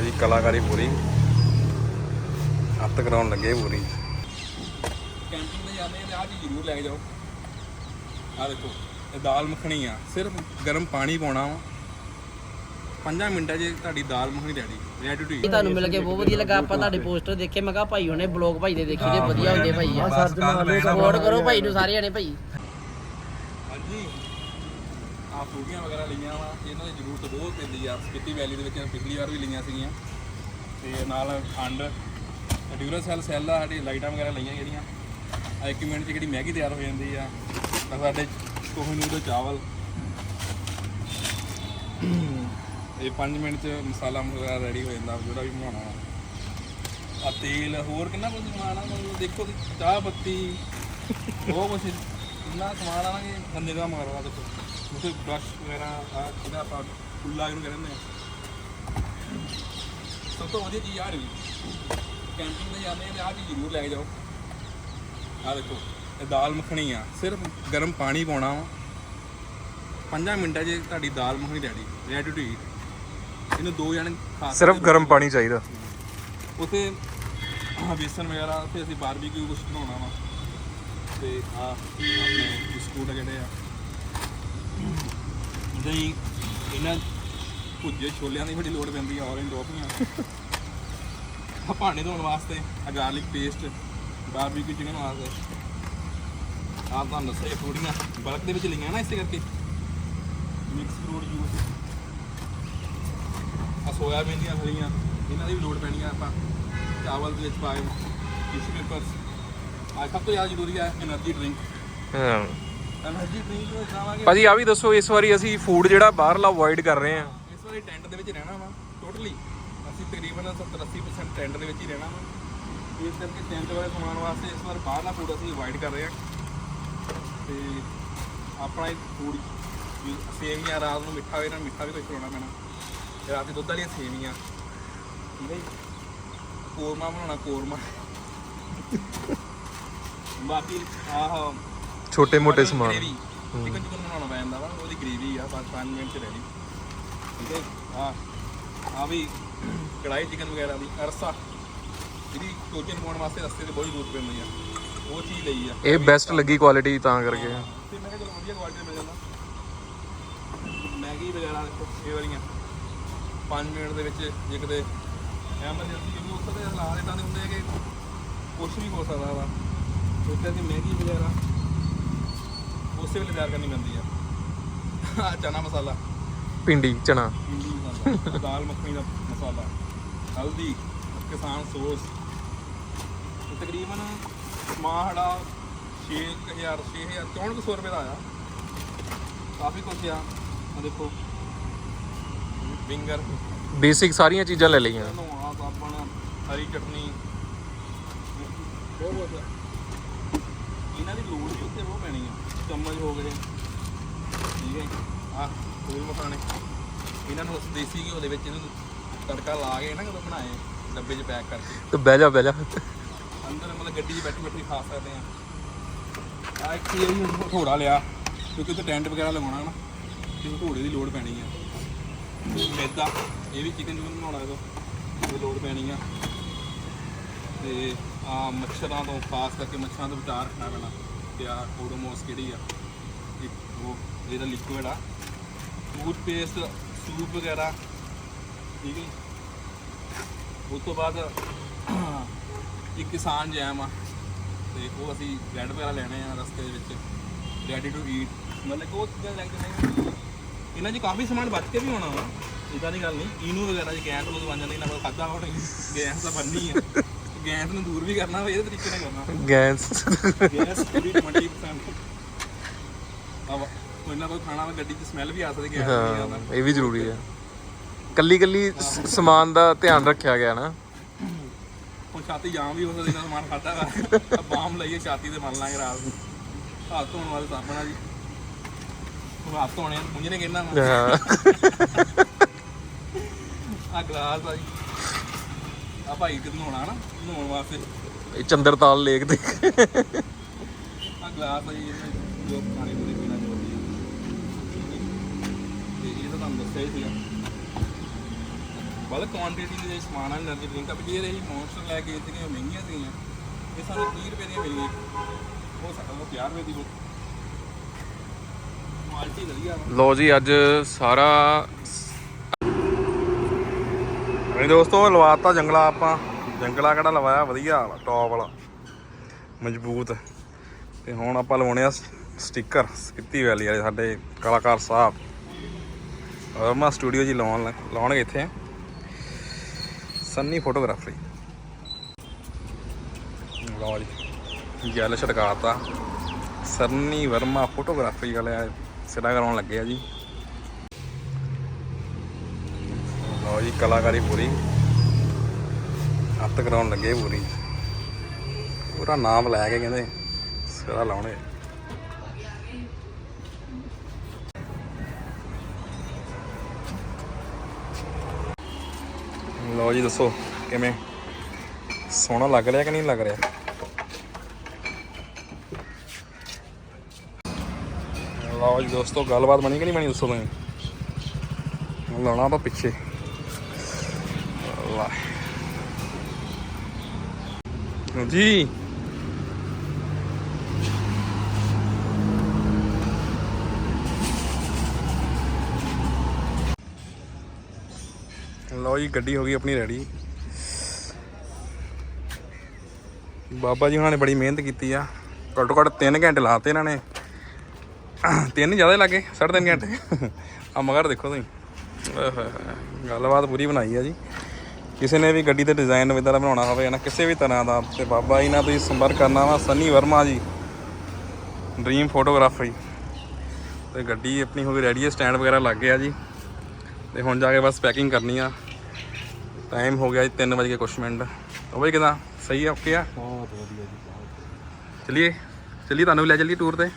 ਲਓ ਜੀ ਕਲਾਕਾਰੀ ਪੂਰੀ। ਹੱਥ ਕਰਾਉਣ ਲੱਗੇ ਪੂਰੀ। ਕੈਂਪਿੰਗ ਤੇ ਜਾਂਦੇ ਆ ਤੇ ਆਹ ਚੀਜ਼ ਜ਼ਰੂਰ ਲੈ ਕੇ ਜਾਓ। ਆਹ ਦੇਖੋ ਇਹ ਦਾਲ ਮੱਖਣੀ ਆ। ਸਿਰਫ ਗਰਮ ਪਾਣੀ ਪਾਉਣਾ ਵਾ। 5 ਮਿੰਟਾਂ 'ਚ ਤੁਹਾਡੀ dal makhani ready ready to ਇਹ ਤੁਹਾਨੂੰ ਮਿਲ ਕੇ ਬਹੁਤ ਵਧੀਆ ਲੱਗਾ। ਆਪਾਂ ਤੁਹਾਡੇ ਪੋਸਟਰ ਦੇਖੇ। ਮੈਂ ਕਿਹਾ ਭਾਈ ਉਹਨੇ ਬਲੌਗ ਭਾਈ ਦੇ ਦੇਖੇ। ਜੇ ਵਧੀਆ ਹੁੰਦੇ ਭਾਈ। ਆ ਸਪੋਰਟ ਕਰੋ ਭਾਈ ਨੂੰ ਸਾਰੇ ਜਣੇ ਭਾਈ। ਆ ਫਰੂਟੀਆਂ ਵਗੈਰਾ ਲਈਆਂ ਵਾ, ਇਹਨਾਂ ਦੀ ਜ਼ਰੂਰਤ ਬਹੁਤ ਪੈਂਦੀ ਆ। ਸਪਿੱਟੀ ਵੈਲੀ ਦੇ ਵਿੱਚ ਪਿਛਲੀ ਵਾਰ ਵੀ ਲਈਆਂ ਸੀਗੀਆਂ। ਤੇ ਨਾਲ ਖੰਡ ਡਿਊਰਾ ਸੈਲ ਸੈੱਲ ਆ ਸਾਡੀ ਲਾਈਟਾਂ ਵਗੈਰਾ ਲਈਆਂ ਜਿਹੜੀਆਂ। ਆ ਇੱਕ ਮਿੰਟ 'ਚ ਜਿਹੜੀ ਮੈਗੀ ਤਿਆਰ ਹੋ ਜਾਂਦੀ ਆ। ਆਹ ਸਾਡੇ ਕੋਹਨੂਰ ਦੇ ਚਾਵਲ। ਇਹ 5 ਮਿੰਟ 'ਚ ਮਸਾਲਾ ਵਗੈਰਾ ਰੈਡੀ ਹੋ ਜਾਂਦਾ ਜਿਹੜਾ ਵੀ ਬਣਾਉਣਾ ਵਾ। ਆ ਤੇਲ, ਹੋਰ ਕਿੰਨਾ ਕੁਝ ਸਮਾਨ ਆ? ਮਤਲਬ ਦੇਖੋ ਚਾਹ ਪੱਤੀ ਉਹ ਕੁਛ। ਇੰਨਾ ਸਮਾਨ ਆ ਨਾ ਕਿ ਬੰਦੇ ਦਾ ਮਗਰ ਦੇਖੋ। ਉਸੇ ਬ੍ਰਸ਼ ਵਗੈਰਾ ਆ ਜਿਹਦਾ ਆਪਾਂ ਕੁੱਲਾ ਇਹਨੂੰ ਕਹਿੰਦੇ ਆ ਸਭ ਤੋਂ ਵਧੀਆ ਚੀਜ਼ ਆ ਰਹੀ ਕੈਂਪਿੰਗ ਤੇ ਜਾਂਦੇ ਆ ਤੇ ਆਹ ਚੀਜ਼ ਜ਼ਰੂਰ ਲੈ ਕੇ ਜਾਓ ਆ ਦੇਖੋ ਇਹ ਦਾਲ ਮੱਖਣੀ ਆ ਸਿਰਫ ਗਰਮ ਪਾਣੀ ਪਾਉਣਾ ਵਾ 5 ਮਿੰਟਾਂ 'ਚ ਤੁਹਾਡੀ dal makhani ready ready to eat ਇਹਨੂੰ ਦੋ ਜਣੇ ਖਾ ਸਿਰਫ ਗਰਮ ਪਾਣੀ ਚਾਹੀਦਾ ਉਥੇ ਆਹ ਬੇਸਨ ਵਗੈਰਾ ਉੱਥੇ ਅਸੀਂ ਬਾਰਬੀਕਿਊ ਕੁਝ ਬਣਾਉਣਾ ਵਾ ਤੇ ਆ ਆਪਣੇ ਬਿਸਕੁਟ ਆ ਜਿਹੜੇ ਆ ਹੁੰਦਾ ਜੀ ਇਹਨਾਂ ਭੁੱਜੇ ਛੋਲਿਆਂ ਦੀ ਬੜੀ ਲੋੜ ਪੈਂਦੀ ਆ ਔਰੇਂਜ ਟੋਪੀਆਂ ਆ ਭਾਂਡੇ ਧੋਣ ਵਾਸਤੇ ਆ ਗਾਰਲਿਕ ਪੇਸਟ ਬਾਰਬੀਕਿਊ ਚਿਕਨ ਵਾਸਤੇ। ਆਪ ਤੁਹਾਨੂੰ ਦੱਸਿਆ ਫਰੂਟੀਆਂ ਬਲਕ ਦੇ ਵਿੱਚ ਲਈਆਂ ਨਾ ਇਸੇ ਕਰਕੇ। ਮਿਕਸ ਫਰੂਟ ਜੂਸ ਆ ਸੋਇਆਬੀਨ ਦੀਆਂ ਫਲੀਆਂ ਇਹਨਾਂ ਦੀ ਵੀ ਲੋੜ ਪੈਣੀ ਆ ਆਪਾਂ ਚਾਵਲ ਦੇ ਵਿੱਚ ਪਾਏ ਟਿਸ਼ੂ ਪੇਪਰਸ ਆ ਸਭ ਤੋਂ ਜ਼ਿਆਦਾ ਜ਼ਰੂਰੀ ਹੈ એનર્ਜੀ ਡਰਿੰਕ ਹਾਂ। ਐਨਰਜੀ ਡਰਿੰਕ ਖਾਵਾਂਗੇ। ਭਾਜੀ ਆ ਵੀ ਦੱਸੋ ਇਸ ਵਾਰੀ ਅਸੀਂ ਫੂਡ ਜਿਹੜਾ ਬਾਹਰਲਾ ਅਵੋਇਡ ਕਰ ਰਹੇ ਹਾਂ। ਇਸ ਵਾਰੀ ਟੈਂਟ ਦੇ ਵਿੱਚ ਰਹਿਣਾ ਵਾ ਟੋਟਲੀ ਅਸੀਂ ਤਕਰੀਬਨ 70 80% ਟੈਂਟ ਦੇ ਵਿੱਚ ਹੀ ਰਹਿਣਾ ਵਾ। ਇਸ ਕਰਕੇ ਟੈਂਟ ਵਾਲੇ ਸਮਾਨ ਵਾਸਤੇ ਇਸ ਵਾਰ ਬਾਹਰਲਾ ਫੂਡ ਅਸੀਂ ਅਵੋਇਡ ਕਰ ਰਹੇ ਹਾਂ। ਤੇ ਆਪਣਾ ਹੀ ਫੂਡ ਸੇਵੀਆਂ ਰਾਤ ਨੂੰ ਮਿੱਠਾ ਵੀ ਨਾ ਮਿੱਠਾ ਵੀ ਕੁਝ ਖਿਲਾਉਣਾ ਪੈਣਾ। ਤੇ ਰਾਤ ਦੀ ਦੁੱਧ ਵਾਲੀਆਂ ਸੇਵੀਆਂ। ਠੀਕ ਹੈ ਕੋਰਮਾ ਬਣਾਉਣਾ ਕੋਰਮਾ। ਬਾਕੀ ਆਹੋ ਛੋਟੇ ਮੋਟੇ ਸਮਾਨ। ਗ੍ਰੇਵੀ ਚਿਕਨ ਚਿਕਨ ਬਣਾਉਣਾ ਪੈ ਜਾਂਦਾ ਵਾ ਉਹਦੀ ਗ੍ਰੇਵੀ ਆ ਬਸ 5 ਮਿੰਟ ਚ ਰੈਡੀ ਠੀਕ ਹੈ ਆ ਆ ਵੀ ਕੜਾਈ ਚਿਕਨ ਵਗੈਰਾ ਦੀ ਅਰਸਾ। ਜਿਹੜੀ ਕੋਚਨ ਪਾਉਣ ਵਾਸਤੇ ਰਸਤੇ ਤੇ ਬਹੁਤ ਜ਼ਰੂਰਤ ਪੈਂਦੀ ਆ। ਉਹ ਚੀਜ਼ ਲਈ ਆ। ਇਹ ਬੈਸਟ ਲੱਗੀ ਕੁਆਲਿਟੀ ਤਾਂ ਕਰਕੇ। ਤੇ ਮੈਂ ਕਿਹਾ ਚਲੋ ਵਧੀਆ ਕੁਆਲਿਟੀ ਮਿਲ ਜਾਂਦਾ। ਮੈਗੀ ਵਗੈਰਾ ਦੇਖੋ ਇਹ ਵਾਲੀਆਂ। 5 ਮਿੰਟ ਦੇ ਵਿੱਚ ਜੇ ਕਿਤੇ ਐਮਰਜੈਂਸੀ ਕਿਉਂਕਿ ਉੱਥੇ ਦੇ ਹਾਲਾਤ ਇਦਾਂ ਦੇ ਹੁੰਦੇ ਆ ਕਿ ਕੁਝ ਵੀ ਹੋ ਸਕਦਾ ਵਾ। ਉਸ ਕਰਕੇ ਮੈਗੀ ਵਗੈਰਾ ਉਸੇ ਵੇਲੇ ਤਿਆਰ ਕਰਨੀ ਪੈਂਦੀ ਆ। ਆਹ ਚਨਾ ਮਸਾਲਾ। ਪਿੰਡੀ ਮਸਾਲਾ ਦਾਲ ਮੱਖਣੀ ਦਾ ਮਸਾਲਾ ਹਲਦੀ ਕਿਸਾਨ ਸੌਸ। ਤੇ ਤਕਰੀਬਨ ਸਮਾਹੜਾ 6000 6000 6400 ਰੁਪਏ ਦਾ ਆਇਆ। ਕਾਫੀ ਕੁਛ ਆ। ਆ ਦੇਖੋ। ਫਿੰਗਰ ਬੇਸਿਕ ਸਾਰੀਆਂ ਚੀਜ਼ਾਂ ਲੈ ਲਈਆਂ। ਇਹਨੂੰ ਆ ਸਾਬਣ ਹਰੀ ਚਟਨੀ। ਬਹੁਤ ਬਹੁਤ ਇਹਨਾਂ ਦੀ ਲੋੜ ਵੀ ਉੱਤੇ ਬਹੁਤ ਪੈਣੀ ਆ। ਚਮਚ ਹੋ ਗਏ। ਠੀਕ ਹੈ ਆ ਫੂਲ ਮਖਾਣੇ ਇਹਨਾਂ ਨੂੰ ਦੇਸੀ ਘਿਓ ਦੇ ਵਿੱਚ ਇਹਨੂੰ ਤੜਕਾ ਲਾ ਕੇ ਨਾ ਕਦੋਂ ਬਣਾਏ ਡੱਬੇ 'ਚ ਪੈਕ ਕਰਕੇ। ਤੇ ਬਹਿ ਜਾ ਬਹਿ ਜਾ। ਅੰਦਰ ਮਤਲਬ ਗੱਡੀ 'ਚ ਬੈਠੀ ਬੈਠੀ ਖਾ ਸਕਦੇ ਆ। ਆ ਇੱਕ ਇਹ ਵੀ ਹਥੋੜਾ ਲਿਆ ਕਿਉਂਕਿ ਉੱਥੇ ਟੈਂਟ ਵਗੈਰਾ ਲਗਾਉਣਾ ਨਾ ਤੇ ਹਥੋੜੇ ਦੀ ਲੋੜ ਪੈਣੀ ਆ। ਮੈਦਾ ਇਹ ਵੀ ਚਿਕਨ ਚਿਕਨ ਬਣਾਉਣਾ ਇਹਦਾ। ਇਹ ਲੋੜ ਪੈਣੀ ਆ। ਤੇ ਮੱਛਰਾਂ ਤੋਂ ਖਾਸ ਕਰਕੇ ਮੱਛਰਾਂ ਤੋਂ ਬਚਾਅ ਰੱਖਣਾ ਪੈਣਾ ਤੇ ਆ ਓਡੋਮੋਸ ਕਿਹੜੀ ਆ। ਇੱਕ ਉਹ, ਇਹਦਾ ਲਿਕੁਇਡ ਆ। ਟੂਥ ਪੇਸਟ ਸੂਪ ਵਗੈਰਾ, ਠੀਕ ਹੈ ਜੀ। ਉਸ ਤੋਂ ਬਾਅਦ ਇੱਕ ਕਿਸਾਨ ਜੈਮ ਆ, ਤੇ ਉਹ ਅਸੀਂ ਬ੍ਰੈਡ ਵਗੈਰਾ ਲੈਣੇ ਆ ਰਸਤੇ ਦੇ ਵਿੱਚ ਰੈਡੀ ਟੂ ਈਟ ਮਤਲਬ ਉਹ ਚੀਜ਼ਾਂ ਲੈ ਕੇ ਜਾਣਾ ਇਹਨਾਂ 'ਚ ਕਾਫੀ ਸਮਾਨ ਬਚ ਕੇ ਵੀ ਹੋਣਾ ਵਾ ਇਦਾਂ ਦੀ ਗੱਲ ਨਹੀਂ। ਈਨੂ ਵਗੈਰਾ ਜੇ ਗੈਸ ਨੂੰ ਬਣ ਜਾਂਦੀ ਨਾ ਕੋਈ ਖਾਦਾ ਹੋਣੀ ਗੈਸ ਤਾਂ ਬੰਨੀ ਆ। ਗੈਸ ਨੂੰ ਦੂਰ ਵੀ ਕਰਨਾ ਵਾ ਇਹਦੇ ਤਰੀਕੇ ਨਾਲ ਕਰਨਾ। ਗੈਸ ਗੈਸ ਪੂਰੀ 20% ਆਵਾ ਕੋਈ ਨਾ ਕੋਈ ਖਾਣਾ ਵਾ ਗੱਡੀ 'ਚ ਸਮੈਲ ਵੀ ਆ ਸਕਦੀ ਗੈਸ ਦੀ ਹਾਂ ਆਉਂਦਾ ਇਹ ਵੀ ਜ਼ਰੂਰੀ ਹੈ ਕੱਲੀ ਕੱਲੀ ਸ- ਸਮਾਨ ਦਾ ਧਿਆਨ ਰੱਖਿਆ ਗਿਆ ਨਾ। ਹੁਣ ਛਾਤੀ ਜਾਮ ਵੀ ਹੋ ਸਕਦੀ ਨਾ ਸਮਾਨ ਖਾਦਾ ਵਾ। ਬਾਮ ਲਈਏ ਛਾਤੀ ਤੇ ਮਰ ਲਾਂਗੇ ਰਾਤ ਨੂੰ। ਹੱਥ ਧੋਣ ਵਾਲੇ ਸਾਬਣ ਆ ਜੀ। ਹੁਣ ਹੱਥ ਧੋਣੇ ਮੁੰਜੇ ਨੇ ਕਹਿਣਾ ਵਾ। ਹਾਂ। ਆ ਗਲਾਸ ਆ ਜੀ। ਆ ਭਾਈ ਕਿਤੇ ਨਹਾਉਣਾ ਨਾ ਨਹਾਉਣ ਵਾਸਤੇ। ਇਹ ਚੰਦਰਤਾਲ ਲੇਕ ਦੇ ਆ ਗਲਾਸ ਹੈ ਇਹਦੇ ਜੋ ਪਾਣੀ ਪੂਰੀ ਪੀਣਾ ਜੋ ਵੀ ਹੈ। ਤੇ ਇਹ ਤਾਂ ਤੁਹਾਨੂੰ ਦੱਸਿਆ ਹੀ ਸੀਗਾ। ਬਲ ਕੁਆਂਟੀਟੀ ਦੇ ਸਮਾਨ ਆ એનર્ਜੀ ਡਰਿੰਕ ਆ ਵੀ ਇਹ ਰਹੀ ਮੌਨਸਟਰ ਲੈ ਕੇ ਇਤਨੀਆਂ ਮਹਿੰਗੀਆਂ ਸੀਗੀਆਂ ਇਹ ਸਾਨੂੰ 30 ਰੁਪਏ ਦੀਆਂ ਮਿਲੀਆਂ। ਉਹ 50 ਰੁਪਏ ਦੀ ਕੁਆਲਿਟੀ ਵਧੀਆ। ਵਾ ਲੋ ਜੀ ਅੱਜ ਸਾਰਾ ਇਹ ਦੋਸਤੋ, ਲਵਾਤਾ ਜੰਗਲਾ ਆਪਾਂ। ਜੰਗਲਾ ਕਿਹੜਾ ਲਵਾਇਆ? ਵਧੀਆ ਵਾਲਾ ਟੌਪ ਵਾਲਾ। ਮਜ਼ਬੂਤ। ਤੇ ਹੁਣ ਆਪਾਂ ਲਵਾਉਣੇ ਆ ਸਟicker ਸਕਿੱਤੀ ਵੈਲੀ ਵਾਲੇ ਸਾਡੇ ਕਲਾਕਾਰ ਸਾਹਿਬ। ਵਰਮਾ ਸਟੂਡੀਓ ਜੀ ਲਾਉਣ ਲਾਉਣਗੇ ਇੱਥੇ। ਸੰਨੀ ਫੋਟੋਗ੍ਰਾਫਰੀ ਲਓ ਜੀ ਜੈਲ ਛੜਕਾਤਾ। ਸਰਨੀ ਵਰਮਾ ਫੋਟੋਗ੍ਰਾਫਰੀ ਵਾਲੇ ਸਿਰਾ ਕਰਾਉਣ ਲੱਗੇ ਆ ਜੀ। ਲਓ ਕਲਾਕਾਰੀ ਪੂਰੀ। ਹੱਥ ਕਰਾਉਣ ਲੱਗੇ ਪੂਰੀ। ਪੂਰਾ ਨਾਮ ਲੈ ਕੇ ਕਹਿੰਦੇ, ਸਿਰਾ ਲਾਉਣੇ। ਲਓ ਜੀ, ਦੱਸੋ ਕਿਵੇਂ? ਸੋਹਣਾ ਲੱਗ ਰਿਹਾ ਕਿ ਨਹੀਂ ਲੱਗ ਰਿਹਾ? ਲਓ ਜੀ, ਦੋਸਤੋ, ਗੱਲਬਾਤ ਬਣੀ ਕਿ ਨਹੀਂ ਬਣੀ ਦੱਸੋ ਤੁਸੀਂ ਲਾਉਣਾ ਆਪਾਂ ਪਿੱਛੇ। ਵਾਹ। ਜੀ। ਲਓ ਜੀ, ਗੱਡੀ ਹੋ ਗਈ ਆਪਣੀ ਰੈਡੀ ਬਾਬਾ ਜੀ ਉਹਨਾਂ ਨੇ ਬੜੀ ਮਿਹਨਤ ਕੀਤੀ ਆ। ਘੱਟੋ ਘੱਟ 3 ਘੰਟੇ ਲਾਤੇ ਇਹਨਾਂ ਨੇ। ਤਿੰਨ ਜ਼ਿਆਦਾ ਲੱਗੇ, ਸਾਢੇ ਤਿੰਨ ਘੰਟੇ। ਆ ਮਗਰ ਦੇਖੋ ਤੁਸੀਂ। ਗੱਲਬਾਤ ਪੂਰੀ ਬਣਾਈ ਆ ਜੀ। ਕਿਸੇ ਨੇ ਵੀ ਗੱਡੀ ਤੇ ਡਿਜ਼ਾਈਨ ਦਾ ਬਣਾਉਣਾ ਹੋਵੇ ਨਾ ਕਿਸੇ ਵੀ ਤਰ੍ਹਾਂ ਦਾ ਤੇ ਬਾਬਾ ਜੀ ਨਾਲ ਤੁਸੀਂ ਸੰਪਰਕ ਕਰਨਾ ਵਾ ਸਨੀ ਵਰਮਾ ਜੀ ਡ੍ਰੀਮ ਫੋਟੋਗ੍ਰਾਫਰੀ ਤੇ ਗੱਡੀ ਆਪਣੀ ਹੋ ਗਈ ਰੈਡੀ ਹੈ ਸਟੈਂਡ ਵਗੈਰਾ ਲੱਗ ਗਿਆ ਜੀ। ਤੇ ਹੁਣ ਜਾ ਕੇ ਬਸ ਪੈਕਿੰਗ ਕਰਨੀ ਆ। ਟਾਈਮ ਹੋ ਗਿਆ ਜੀ 3 ਵਜੇ ਕੁਛ ਮਿੰਟ। ਉਹ ਬਈ ਕਿਦਾਂ? ਸਹੀ ਆ ਓਕੇ ਆ? ਬਹੁਤ ਵਧੀਆ ਜੀ ਚਲਿਏ ਚਲਿਏ ਤੁਹਾਨੂੰ ਵੀ ਲੈ ਚੱਲੀਏ ਟੂਰ ਤੇ।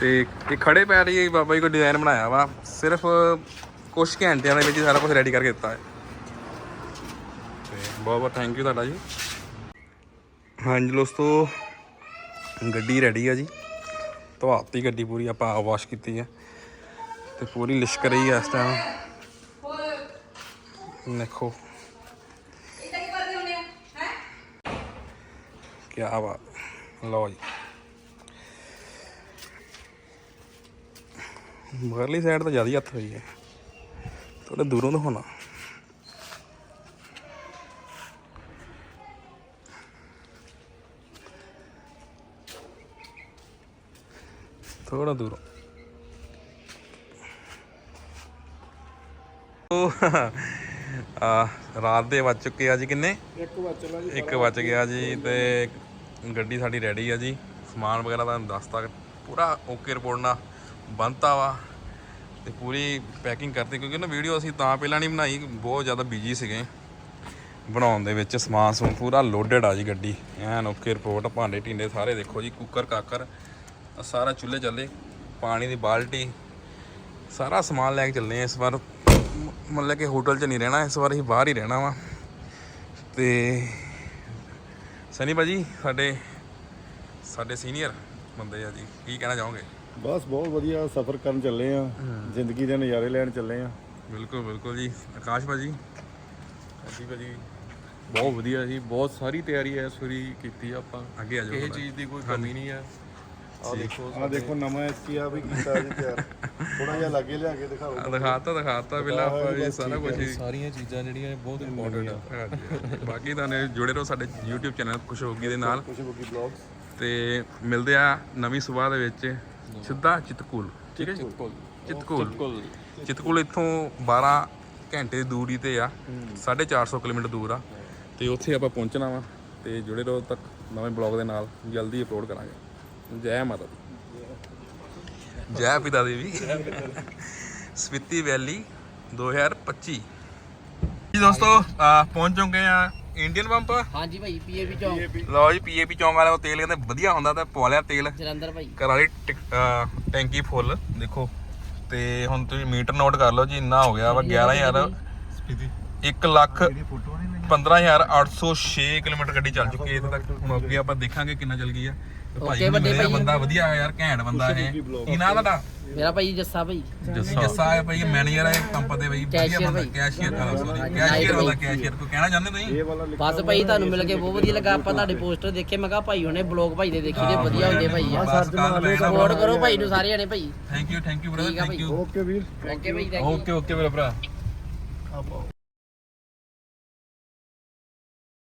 ਤੇ ਇਹ ਖੜੇ ਪੈਰ ਹੀ ਬਾਬਾ ਜੀ ਕੋ ਡਿਜ਼ਾਈਨ ਬਣਾਇਆ ਵਾ। ਸਿਰਫ ਕੁਝ ਘੰਟਿਆਂ ਦੇ ਵਿੱਚ ਹੀ ਸਾਰਾ ਕੁਝ ਰੈਡੀ ਕਰਕੇ ਦਿੱਤਾ ਹੈ। ਤੇ ਬਹੁਤ ਬਹੁਤ ਥੈਂਕ ਯੂ ਤੁਹਾਡਾ ਜੀ। ਹਾਂਜੀ ਦੋਸਤੋ ਗੱਡੀ ਰੈਡੀ ਆ ਜੀ। ਧਵਾਤੀ ਗੱਡੀ ਪੂਰੀ ਆਪਾਂ ਵਾਸ਼ ਕੀਤੀ ਹੈ। ਤੇ ਪੂਰੀ ਲਿਸ਼ਕ ਰਹੀ ਹੈ ਇਸ ਟਾਈਮ ਦੇਖੋ। ਕੀ ਬਾਤ। ਲਓ ਜੀ। ਮਗਰਲੀ ਸਾਈਡ ਤਾਂ ਜ਼ਿਆਦਾ ਹੱਥ ਹੋਈ ਹੈ। ਥੋੜਾ ਦੂਰੋਂ ਤੋਂ ਥੋੜਾ ਦੂਰੋਂ ਆ ਰਾਤ ਦੇ ਵੱਜ ਚੁੱਕੇ ਆ ਜੀ ਕਿੰਨੇ ਇੱਕ ਵਾਰ ਚਲਾ ਜੀ ਇੱਕ ਵੱਜ ਗਿਆ ਜੀ ਤੇ ਗੱਡੀ ਸਾਡੀ ਰੈਡੀ ਆ ਜੀ ਸਮਾਨ ਵਗੈਰਾ ਤੁਹਾਨੂੰ ਦੱਸਤਾ ਪੂਰਾ ਓਕੇ ਰਿਪੋਰਟ ਨਾਲ ਬੰਨਤਾ ਵਾ ਤੇ ਪੂਰੀ ਪੈਕਿੰਗ ਕਰਤੀ, ਕਿਉਂਕਿ ਨਾ ਵੀਡੀਓ ਅਸੀਂ ਤਾਂ ਪਹਿਲਾਂ ਨਹੀਂ ਬਣਾਈ, ਬਹੁਤ ਜ਼ਿਆਦਾ ਬਿਜ਼ੀ ਸੀਗੇ। ਬਣਾਉਣ ਦੇ ਵਿੱਚ ਸਮਾਨ ਸਮੂਨ ਪੂਰਾ ਲੋਡਡ ਆ ਜੀ ਗੱਡੀ। ਐਨ ਓਕੇ ਰਿਪੋਰਟ ਭਾਂਡੇ ਢਿੰਡੇ ਸਾਰੇ ਦੇਖੋ ਜੀ ਕੁੱਕਰ ਕਾਕਰ ਸਾਰਾ ਚੁੱਲ੍ਹੇ ਚੱਲੇ, ਪਾਣੀ ਦੀ ਬਾਲਟੀ, ਸਾਰਾ ਸਮਾਨ ਲੈ ਕੇ ਚੱਲੇ ਆ ਇਸ ਵਾਰ। ਮਤਲਬ ਕਿ ਹੋਟਲ 'ਚ ਨਹੀਂ ਰਹਿਣਾ, ਇਸ ਵਾਰ ਅਸੀਂ ਬਾਹਰ ਹੀ ਰਹਿਣਾ ਵਾ। ਤੇ ਸਨੀ ਭਾਜੀ, ਸਾਡੇ ਸਾਡੇ ਸੀਨੀਅਰ ਬੰਦੇ ਆ ਜੀ, ਕੀ ਕਹਿਣਾ ਚਾਹੋਗੇ? ਬਸ ਬਹੁਤ ਵਧੀਆ ਸਫ਼ਰ ਕਰਨ ਚੱਲੇ ਆ ਜ਼ਿੰਦਗੀ ਦੇ ਨਜ਼ਾਰੇ ਲੈਣ ਚੱਲੇ ਆ ਬਿਲਕੁਲ ਬਿਲਕੁਲ ਜੀ। ਆਕਾਸ਼ ਭਾਜੀ? ਹਾਂਜੀ ਭਾਜੀ। ਬਹੁਤ ਵਧੀਆ ਜੀ ਬਹੁਤ ਸਾਰੀ ਤਿਆਰੀ ਇਸ ਵਾਰੀ ਕੀਤੀ ਆ ਆਪਾਂ। ਅੱਗੇ ਆ ਜਾਓ ਕਿਸੇ। ਚੀਜ਼ ਦੀ ਕੋਈ ਕਮੀ ਨਹੀਂ ਆ ਆ ਦੇਖੋ ਆ ਦੇਖੋ ਨਵਾਂ ਕੀ ਆ ਵੀ ਕੀਤਾ ਜੀ ਤਿਆਰ। ਥੋੜਾ ਜਿਹਾ ਲਾਗੇ ਲਿਆ ਕੇ ਦਿਖਾਓ ਆ ਦਿਖਾਤਾ ਦਿਖਾਤਾ ਪਹਿਲਾਂ ਆਪਾਂ ਇਹ ਸਾਰਾ ਕੁਝ ਸਾਰੀਆਂ ਚੀਜ਼ਾਂ ਜਿਹੜੀਆਂ ਇਹ ਬਹੁਤ ਇੰਪੋਰਟੈਂਟ ਆ। ਬਾਕੀ ਤੁਹਾਨੂੰ ਜੁੜੇ ਰਹੋ ਸਾਡੇ YouTube ਚੈਨਲ ਖੁਸ਼ ਹੋਗੀ ਦੇ ਨਾਲ। ਬੁੱਗੀ ਬਲੌਗਸ ਤੇ ਮਿਲਦੇ ਆ ਨਵੀਂ ਸਵੇਰ ਦੇ ਵਿੱਚ। ਸਿੱਧਾ ਚਿਤਕੂਲ ਠੀਕ ਹੈ ਜੀ? ਚਿਤਕੂਲ। ਬਿਲਕੁਲ ਚਿਤਕੂਲ। ਇੱਥੋਂ 12 ਘੰਟੇ ਦੀ ਦੂਰੀ ਤੇ ਆ। 450 ਕਿਲੋਮੀਟਰ ਦੂਰ ਆ। ਤੇ ਉੱਥੇ ਆਪਾਂ ਪਹੁੰਚਣਾ ਵਾ। ਤੇ ਜੁੜੇ ਰਹੋ ਤੱਕ ਨਵੇਂ ਬਲੌਗ ਦੇ ਨਾਲ ਜਲਦੀ ਅਪਲੋਡ ਕਰਾਂਗੇ। ਜੈ ਮਾਤਾ ਦੀ। ਜੈ ਪਿਤਾ ਦੇਵੀ ਸਪਿਤੀ ਵੈਲੀ 2025 ਜੀ ਦੋਸਤੋ ਪਹੁੰਚ ਚੁੱਕੇ ਆ ਇੰਡੀਅਨ ਪੰਪ ਹਾਂਜੀ ਭਾਈ ਪੀਏਪੀ ਚੌਂਕ। ਲਓ ਜੀ ਪੀਏਪੀ ਚੌਂਕ ਵਾਲੇ ਉਹ ਤੇਲ ਕਹਿੰਦੇ ਵਧੀਆ ਹੁੰਦਾ ਤਾਂ ਪਵਾ ਲਿਆ ਤੇਲ। ਜਲੰਧਰ ਭਾਈ। ਕਰਾ ਲਈ ਟਿਕ- ਫੁੱਲ ਦੇਖੋ। ਤੇ ਹੁਣ ਤੁਸੀਂ ਮੀਟਰ ਨੋਟ ਕਰ ਲਓ ਜੀ ਇੰਨਾ ਹੋ ਗਿਆ ਵਾ 11000 1 ਲੱਖ 15806 ਕਿਲੋਮੀਟਰ ਗੱਡੀ ਚੱਲ ਚੁੱਕੀ ਹੈ ਇੱਥੇ ਤੱਕ। ਹੁਣ ਅੱਗੇ ਆਪਾਂ ਦੇਖਾਂਗੇ ਕਿੰਨਾ ਚੱਲ ਗਈ ਆ। ਭਾਈ ਮਿਲਿਆ। ਬੰਦਾ ਵਧੀਆ ਯਾਰ ਘੈਂਟ ਬੰਦਾ ਹੈ ਕੀ ਨਾਂ ਤੁਹਾਡਾ? ਮੇਰਾ ਭਾਈ ਜੱਸਾ ਭਾਈ। ਜੱਸਾ। ਹੈ ਭਾਈ ਮੈਨੇਜਰ ਹੈ ਪੰਪ ਦੇ ਭਾਈ ਵਧੀਆ ਬੰਦਾ। ਕੈਸ਼ੀਅਰ ਦਾ ਸੌਰੀ ਕੈਸ਼ੀਅਰ ਵਾਲਾ। ਕੈਸ਼ੀਅਰ ਕੋਈ ਕਹਿਣਾ ਚਾਹੁੰਦੇ ਤੁਸੀਂ? ਵਾਲਾ ਬਸ ਭਾਈ ਤੁਹਾਨੂੰ ਮਿਲ ਕੇ ਬਹੁਤ ਵਧੀਆ ਲੱਗਾ। ਆਪਾਂ ਤੁਹਾਡੇ ਪੋਸਟਰ ਦੇਖੇ ਮੈਂ ਕਿਹਾ ਭਾਈ ਹੁਣੇ ਬਲੌਗ ਭਾਈ ਦੇ ਦੇਖੀ ਤੇ ਵਧੀਆ ਹੁੰਦੇ ਭਾਈ ਆ। ਸਪੋਰਟ ਕਰੋ ਭਾਈ ਨੂੰ ਸਾਰਿਆਂ ਨੇ ਭਾਈ। Thank you thank you brother thank. You okay Veer. Okay ਭਾਈ ਥੈਂਕ ਯੂ ਓਕੇ ਓਕੇ ਮੇਰਾ ਭਰਾ। ਆਪਾਂ